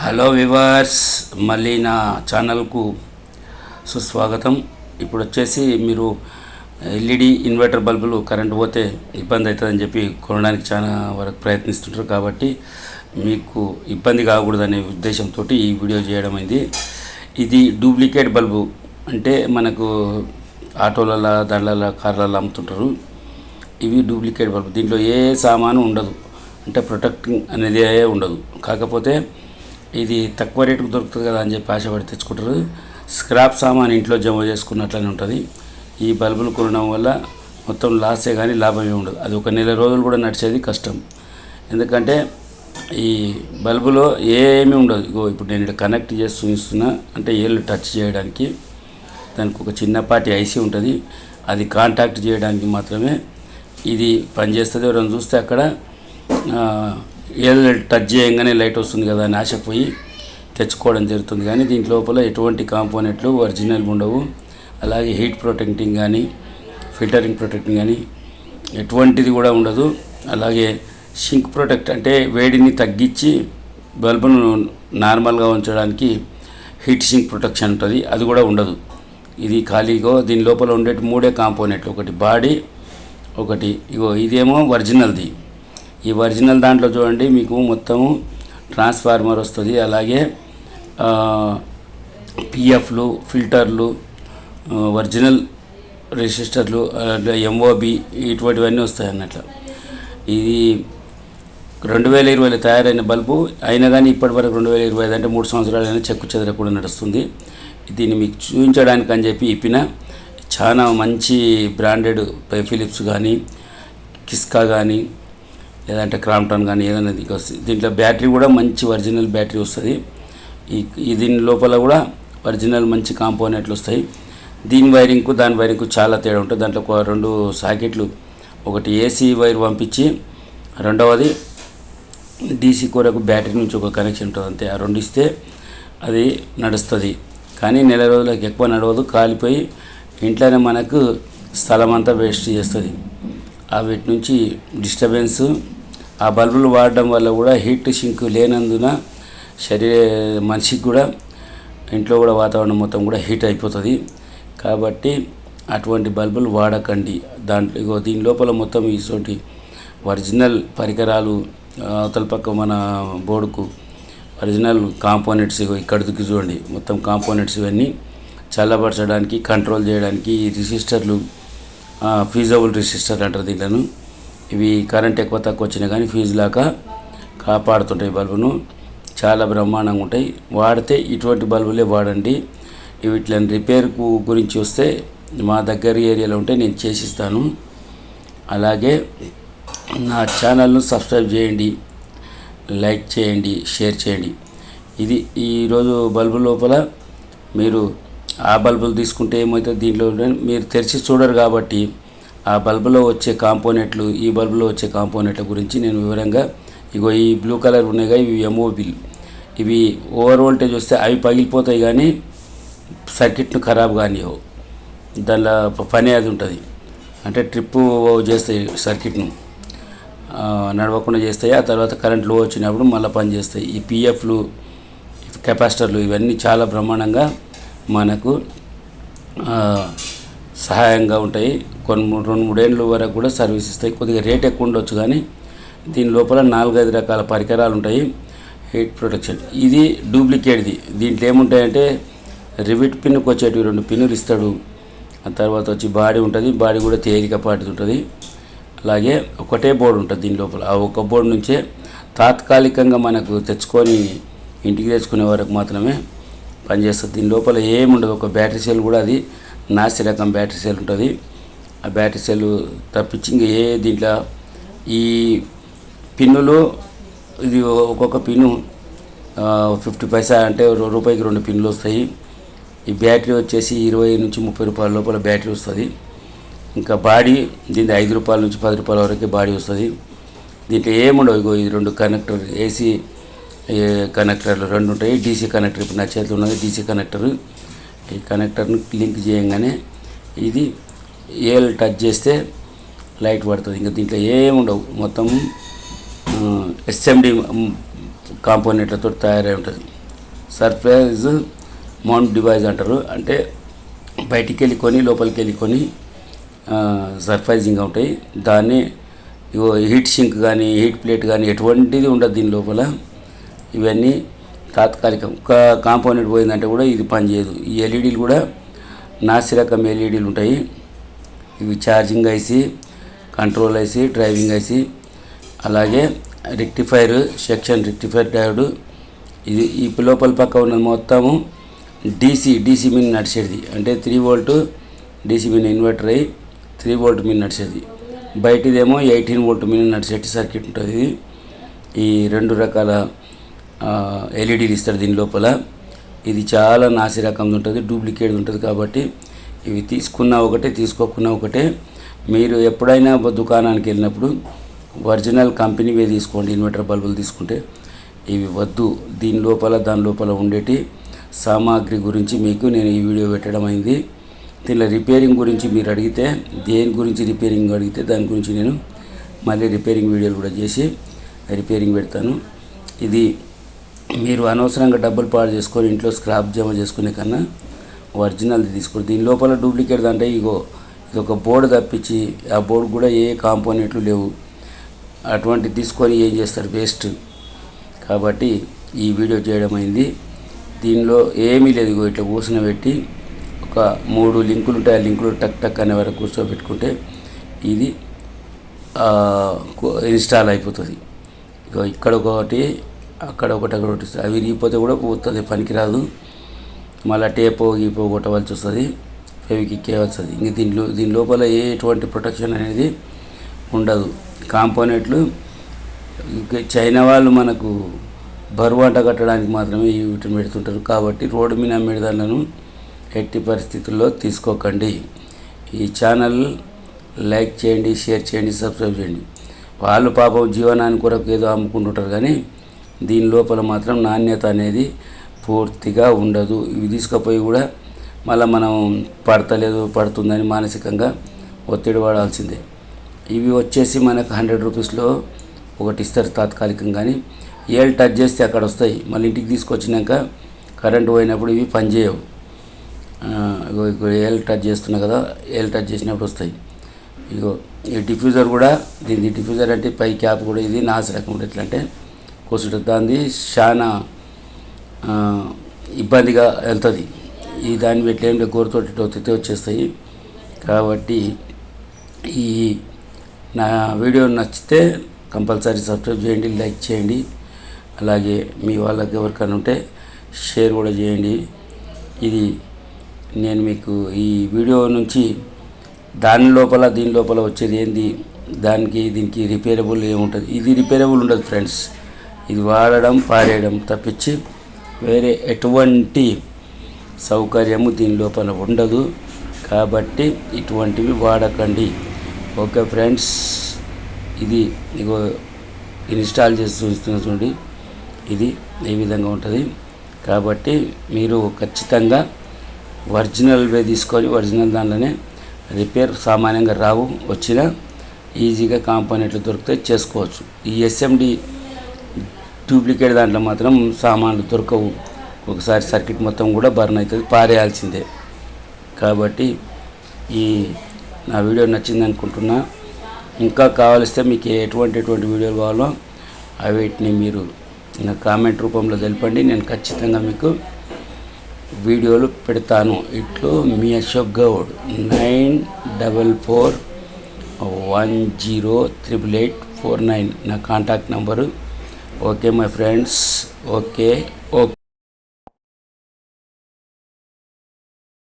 Hello viewers మళ్ళీ నా ఛానల్కు సుస్వాగతం. ఇప్పుడు వచ్చేసి మీరు ఎల్ఈడి ఇన్వర్టర్ బల్బులు కరెంట్ పోతే ఇబ్బంది అవుతుందని చెప్పి కొనడానికి చాలా వరకు ప్రయత్నిస్తుంటారు కాబట్టి మీకు ఇబ్బంది కాకూడదనే ఉద్దేశంతో ఈ వీడియో చేయడం అయింది. ఇది డూప్లికేట్ బల్బు అంటే మనకు ఆటోలలో దండల కార్లలో అమ్ముతుంటారు. ఇవి డూప్లికేట్ బల్బు దీంట్లో ఏ సామాను ఉండదు. అంటే ప్రొటెక్టింగ్ అనేది ఉండదు. కాకపోతే ఇది తక్కువ రేటుకు దొరుకుతుంది కదా అని చెప్పి ఆశపడి తెచ్చుకుంటారు. స్క్రాప్ సామాన్ ఇంట్లో జమ చేసుకున్నట్లనే ఉంటుంది. ఈ బల్బులు కొనడం వల్ల మొత్తం లాసే కానీ లాభమే ఉండదు. అది ఒక నెల రోజులు కూడా నడిచేది కష్టం. ఎందుకంటే ఈ బల్బులో ఏమీ ఉండదు. ఇగో ఇప్పుడు నేను ఇక్కడ కనెక్ట్ చేసి చూపిస్తున్నా అంటే ఏళ్ళు టచ్ చేయడానికి దానికి ఒక చిన్నపాటి ఐసీ ఉంటుంది. అది కాంటాక్ట్ చేయడానికి మాత్రమే ఇది పనిచేస్తుంది. ఎవరైనా చూస్తే అక్కడ ఏదో టచ్ చేయగానే లైట్ వస్తుంది కదా అని ఆశపోయి తెచ్చుకోవడం జరుగుతుంది. కానీ దీంట్ లోపల ఎటువంటి కాంపోనెంట్లు ఒరిజినల్ ఉండవు. అలాగే హీట్ ప్రొటెక్టింగ్ కానీ ఫిల్టరింగ్ ప్రొటెక్టింగ్ కానీ ఎటువంటిది కూడా ఉండదు. అలాగే షింక్ ప్రొటెక్ట్ అంటే వేడిని తగ్గించి బల్బును నార్మల్గా ఉంచడానికి హీట్ షింక్ ప్రొటెక్షన్ ఉంటుంది. అది కూడా ఉండదు. ఇది ఖాళీగా దీని లోపల ఉండే మూడే కాంపోనెంట్లు. ఒకటి బాడీ ఒకటి ఇగో ఇదేమో ఒరిజినల్ది ఈ ఒరిజినల్ దాంట్లో చూడండి మీకు మొత్తము ట్రాన్స్ఫార్మర్ వస్తుంది. అలాగే పిఎఫ్లు ఫిల్టర్లు ఒరిజినల్ రిజిస్టర్లు ఎంఓబి ఇటువంటివన్నీ వస్తాయి అన్నట్లు. ఇది రెండు వేల ఇరవైలో తయారైన బల్బు. అయినా కానీ ఇప్పటి వరకు రెండు వేల ఇరవై ఐదు అంటే మూడు సంవత్సరాలైనా చెక్కు చెదరకుండా నడుస్తుంది. దీన్ని మీకు చూపించడానికి అని చెప్పి ఇప్పిన చాలా మంచి బ్రాండెడ్ ఫిలిప్స్ కానీ కిస్కా కానీ లేదంటే క్రాంప్టన్ కానీ ఏదైనా వస్తుంది దీంట్లో బ్యాటరీ కూడా మంచి ఒరిజినల్ బ్యాటరీ వస్తుంది. ఈ దీని లోపల కూడా ఒరిజినల్ మంచి కాంపోనెంట్లు వస్తాయి. దీని వైరింగ్కు దాని వైరింగ్కు చాలా తేడా ఉంటుంది. దాంట్లో రెండు సాకెట్లు ఒకటి ఏసీ వైర్ పంపించి రెండవది డీసీ కూరకు బ్యాటరీ నుంచి ఒక కనెక్షన్ ఉంటుంది. అంతే ఆ రెండు ఇస్తే అది నడుస్తుంది. కానీ నెల రోజులకు ఎక్కువ నడవదు కాలిపోయి ఇంట్లోనే మనకు స్థలం అంతా వేస్ట్ చేస్తుంది. ఆ వీటి నుంచి డిస్టర్బెన్స్ ఆ బల్బులు వాడడం వల్ల కూడా హీట్ సింక్ లేనందున శరీర మనిషికి కూడా ఇంట్లో కూడా వాతావరణం మొత్తం కూడా హీట్ అయిపోతుంది. కాబట్టి అటువంటి బల్బులు వాడకండి. దాంట్లో ఇగో దీని లోపల మొత్తం ఇటువంటి ఒరిజినల్ పరికరాలు అవతల పక్క మన బోర్డుకు ఒరిజినల్ కాంపోనెంట్స్ ఇగో ఇక్కడ చూడండి. మొత్తం కాంపోనెంట్స్ ఇవన్నీ చల్లబరచడానికి కంట్రోల్ చేయడానికి ఈ రిజిస్టర్లు ఫీజబుల్ రిజిస్టర్ అంటారు దీంట్లను. ఇవి కరెంట్ ఎక్కువ తక్కువ వచ్చినా కానీ ఫీజు లాక కాపాడుతుంటాయి బల్బును. చాలా బ్రహ్మాండంగా ఉంటాయి. వాడితే ఇటువంటి బల్బులే వాడండి. వీటిని రిపేర్కు గురించి వస్తే మా దగ్గర ఏరియాలో ఉంటే నేను చేసిస్తాను. అలాగే నా ఛానల్ను సబ్స్క్రైబ్ చేయండి. లైక్ చేయండి షేర్ చేయండి. ఇది ఈరోజు బల్బు లోపల మీరు ఆ బల్బులు తీసుకుంటే ఏమవుతుంది? దీంట్లో మీరు తెరిచి చూడరు కాబట్టి ఆ బల్బులో వచ్చే కాంపోనెంట్లు ఈ బల్బులో వచ్చే కాంపోనెంట్ల గురించి నేను వివరంగా ఇగో ఈ బ్లూ కలర్ ఉన్నాయి ఇవి ఎంఓబిల్ ఇవి ఓవర్ వోల్టేజ్ వస్తే అవి పగిలిపోతాయి కానీ సర్క్యూట్ను ఖరాబ్ కానివ్వవు దానిలో పని అది ఉంటుంది. అంటే ట్రిప్పు చేస్తాయి సర్క్యూట్ను. నడవకుండా చేస్తాయి. ఆ తర్వాత కరెంట్లో వచ్చినప్పుడు మళ్ళీ పని చేస్తాయి. ఈ పిఎఫ్లు కెపాసిటర్లు ఇవన్నీ చాలా బ్రహ్మాండంగా మనకు సహాయంగా ఉంటాయి. కొన్ని మూడు రెండు మూడేళ్ళ వరకు కూడా సర్వీస్ ఇస్తాయి. కొద్దిగా రేట్ ఎక్కువ ఉండొచ్చు కానీ దీని లోపల నాలుగైదు రకాల పరికరాలు ఉంటాయి. Heat protection. ఇది డూప్లికేట్ది. దీంట్లో ఏముంటాయంటే రివిట్ పిన్నుకు వచ్చేటివి రెండు పిన్నులు ఇస్తాడు. ఆ తర్వాత వచ్చి బాడీ ఉంటుంది. బాడీ కూడా తేలికపాటిది ఉంటుంది. అలాగే ఒకటే బోర్డు ఉంటుంది దీని లోపల. ఆ ఒక బోర్డు నుంచే తాత్కాలికంగా మనకు తెచ్చుకొని ఇంటికి తెచ్చుకునే వరకు మాత్రమే పనిచేస్తుంది. దీని లోపల ఏముండదు. ఒక బ్యాటరీ సెల్ కూడా అది. నాసి రకం బ్యాటరీ సెల్ ఉంటుంది. ఆ బ్యాటరీ సెల్ తప్పించి ఇంక ఏ దీంట్లో ఈ పిన్నులు ఇది ఒక్కొక్క పిన్ను ఫిఫ్టీ పైసా అంటే రూపాయికి రెండు పిన్నులు వస్తాయి. ఈ బ్యాటరీ వచ్చేసి ఇరవై నుంచి ముప్పై రూపాయల లోపల బ్యాటరీ వస్తుంది. ఇంకా బాడీ దీని ఐదు రూపాయల నుంచి పది రూపాయల వరకు బాడీ వస్తుంది. దీంట్లో ఏముండవు ఇగో ఇది రెండు కనెక్టర్ ఏసీ కనెక్టర్లు రెండు ఉంటాయి. డీసీ కనెక్టర్ ఇప్పుడు నా చేతిలో ఉన్నది డీసీ కనెక్టర్. ఈ కనెక్టర్ను లింక్ చేయగానే ఇది ఏల్ టచ్ చేస్తే లైట్ పడుతుంది. ఇంకా దీంట్లో ఏముండవు మొత్తం ఎస్ఎండి కాంపోనెంట్లతో తయారై ఉంటుంది. సర్ఫేజ్ మౌంట్ డివైజ్ అంటారు. అంటే బయటికి వెళ్ళి కొని లోపలికి వెళ్ళి కొని సర్ఫైజింగ్ ఉంటాయి. దాన్ని హీట్ సింక్ కానీ హీట్ ప్లేట్ కానీ ఎటువంటిది ఉండదు దీని లోపల. ఇవన్నీ తాత్కాలికం. ఒక కాంపోనెంట్ పోయిందంటే కూడా ఇది పనిచేయదు. ఈ ఎల్ఈడీలు కూడా నాసి రకం ఎల్ఈడీలు ఉంటాయి. ఇవి charging IC control IC driving IC అలాగే రెక్టిఫైర్ సెక్షన్ రెక్టిఫైర్ డయోడ్ ఇది ఈ లోపల పక్క ఉన్న మొత్తము డీసీ డీసీ మీద నడిచేది. అంటే త్రీ వోల్ట్ డీసీ మీద ఇన్వర్టర్ అయ్యి త్రీ వోల్ట్ మీద నడిచేది. బయటిదేమో ఎయిటీన్ వోల్ట్ మీద నడిచేటి సర్క్యూట్ ఉంటుంది. ఈ రెండు రకాల ఎల్ఈడీలు ఇస్తారు దీని లోపల. ఇది చాలా నాసి రకంది ఉంటుంది డూప్లికేట్ ఉంటుంది కాబట్టి ఇవి తీసుకున్న ఒకటే తీసుకోకున్న ఒకటే. మీరు ఎప్పుడైనా దుకాణానికి వెళ్ళినప్పుడు ఒరిజినల్ కంపెనీవే తీసుకోండి ఇన్వర్టర్ బల్బులు తీసుకుంటే. ఇవి వద్దు దీని లోపల దాని లోపల ఉండేటి సామాగ్రి గురించి మీకు నేను ఈ వీడియో పెట్టడం అయింది. దీనిలో రిపేరింగ్ గురించి మీరు అడిగితే దేని గురించి రిపేరింగ్ అడిగితే దాని గురించి నేను మళ్ళీ రిపేరింగ్ వీడియోలు కూడా చేసి రిపేరింగ్ పెడతాను. ఇది మీరు అనవసరంగా డబ్బులు పాడు చేసుకొని ఇంట్లో స్క్రాప్ జమ చేసుకునే కన్నా ఒరిజినల్ది తీసుకోండి దీని లోపల డూప్లికేట్ అంటే ఇగో ఇది ఒక బోర్డు తప్పించి ఆ బోర్డు కూడా ఏ కాంపోనెంట్లు లేవు. అటువంటి తీసుకొని ఏం చేస్తారు? వేస్ట్. కాబట్టి ఈ వీడియో చేయడం అయింది. దీనిలో ఏమీ లేదు ఇగో ఇట్లా కూసిన పెట్టి ఒక మూడు లింకులు ఉంటాయి. ఆ లింకులు టక్ టక్ అనే వరకు కూర్చోబెట్టుకుంటే ఇది ఇన్స్టాల్ అయిపోతుంది. ఇగో ఇక్కడ ఒకటి అక్కడ ఒకటి అక్కడ ఒకటి అవి విరిగిపోతే కూడా పోతుంది పనికిరాదు. మళ్ళీ టేపో గీపో కొట్టవలసి వస్తుంది ఫెవికిక్ వస్తుంది ఇంక దీనిలో దీని లోపల ఏ ఎటువంటి ప్రొటెక్షన్ అనేది ఉండదు. కాంపోనెంట్లు చైనా వాళ్ళు మనకు బరువు అంట కట్టడానికి మాత్రమే ఈ వీటిని పెడుతుంటారు. కాబట్టి రోడ్డు మీద అమ్మేదాలను ఎట్టి పరిస్థితుల్లో తీసుకోకండి. ఈ ఛానల్ లైక్ చేయండి షేర్ చేయండి సబ్స్క్రైబ్ చేయండి. వాళ్ళు పాపం జీవనాన్ని కొరకు ఏదో అమ్ముకుంటుంటారు. కానీ దీని లోపల మాత్రం నాణ్యత అనేది పూర్తిగా ఉండదు. ఇవి తీసుకుపోయి కూడా మళ్ళీ మనం పడతలేదు పడుతుందని మానసికంగా ఒత్తిడి పడాల్సిందే. ఇవి వచ్చేసి మనకు హండ్రెడ్ రూపీస్లో ఒకటి ఇస్తారు తాత్కాలికం కానీ ఏళ్ళు టచ్ చేస్తే అక్కడ వస్తాయి. మళ్ళీ ఇంటికి తీసుకొచ్చినాక కరెంటు పోయినప్పుడు ఇవి పనిచేయవు ఇగో ఏళ్ళు టచ్ చేస్తున్నా కదా ఏళ్ళు టచ్ చేసినప్పుడు వస్తాయి. ఇగో ఈ డిఫ్యూజర్ కూడా దీని డిఫ్యూజర్ అంటే పై క్యాప్ కూడా ఇది నాసి రకం కూడా ఎట్లా అంటే కూర్చుంటుంది దాన్ని చాలా ఇబ్బందిగా వెళ్తుంది. ఈ దాన్ని పెట్టి గోరుతోటి ఒత్తితే వచ్చేస్తాయి. కాబట్టి ఈ నా వీడియో నచ్చితే కంపల్సరీ సబ్స్క్రైబ్ చేయండి లైక్ చేయండి. అలాగే మీ వాళ్ళకి ఎవరికైనా ఉంటే షేర్ కూడా చేయండి. ఇది నేను మీకు ఈ వీడియో నుంచి దాని లోపల దీని లోపల వచ్చేది ఏంది? దానికి దీనికి రిపేరబుల్ ఏముంటుంది? ఇది రిపేరబుల్ ఉండదు ఫ్రెండ్స్. ఇది వాడడం పారేయడం తప్పించి వేరే ఎటువంటి సౌకర్యము దీని లోపల ఉండదు. కాబట్టి ఇటువంటివి వాడకండి. ఓకే ఫ్రెండ్స్ ఇది ఇగో ఇన్స్టాల్ చేసి చూస్తున్న చూడండి. ఇది ఈ విధంగా ఉంటుంది? కాబట్టి మీరు ఖచ్చితంగా ఒరిజినల్వే తీసుకొని ఒరిజినల్ దాంట్లోనే రిపేర్ సామాన్యంగా రావు వచ్చినా ఈజీగా కాంపోనెంట్లు దొరికితే చేసుకోవచ్చు. ఈ ఎస్ఎండి డూప్లికేట్ దాంట్లో మాత్రం సామాన్లు దొరకవు. ఒకసారి సర్క్యూట్ మొత్తం కూడా బర్న్ అవుతుంది పారేయాల్సిందే. కాబట్టి ఈ నా వీడియో నచ్చింది అనుకుంటున్నా. ఇంకా కావలిస్తే మీకు ఎటువంటి ఎటువంటి వీడియోలు కావాలో అవిటిని మీరు నా కామెంట్ రూపంలో తెలపండి. నేను ఖచ్చితంగా మీకు వీడియోలు పెడతాను. ఇట్లు మీ Ashok Goud nine double four one zero triple eight four nine నా contact number. Okay my friends okay okay